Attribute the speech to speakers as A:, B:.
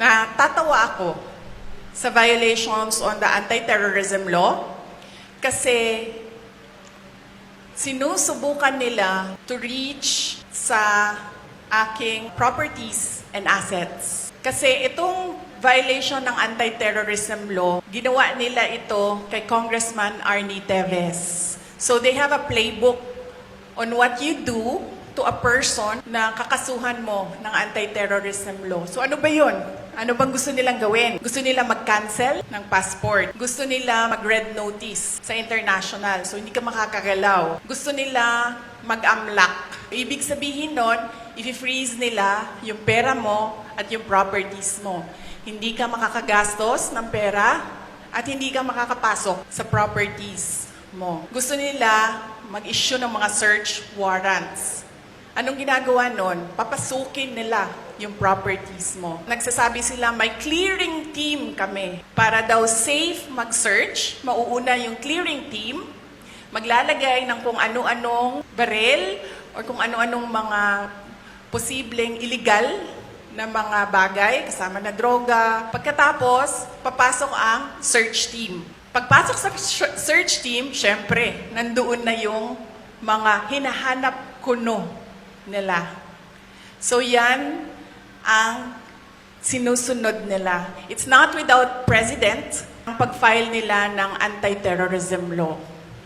A: na tatawa ako sa violations on the anti-terrorism law kasi sinusubukan nila to reach sa aking properties and assets. Kasi itong violation ng anti-terrorism law, ginawa nila ito kay Congressman Arnie Teves. So they have a playbook on what you do to a person na kakasuhan mo ng anti-terrorism law. So ano ba yun? Ano bang gusto nilang gawin? Gusto nila mag-cancel ng passport. Gusto nila mag-red notice sa international. So hindi ka makakagalaw. Gusto nila mag-amlak. Ibig sabihin nun, i-freeze nila yung pera mo at yung properties mo. Hindi ka makakagastos ng pera at hindi ka makakapasok sa properties mo. Gusto nila mag-issue ng mga search warrants. Anong ginagawa nun? Papasukin nila yung properties mo. Nagsasabi sila, may clearing team kami. Para daw safe mag-search, mauuna yung clearing team, maglalagay ng kung ano-anong barel or kung ano-anong mga posibleng illegal na mga bagay, kasama na droga. Pagkatapos, papasok ang search team. Pagpasok sa search team, syempre, nandoon na yung mga hinahanap kuno nila. So yan ang sinusunod nila. It's not without precedent ang pag-file nila ng anti-terrorism law.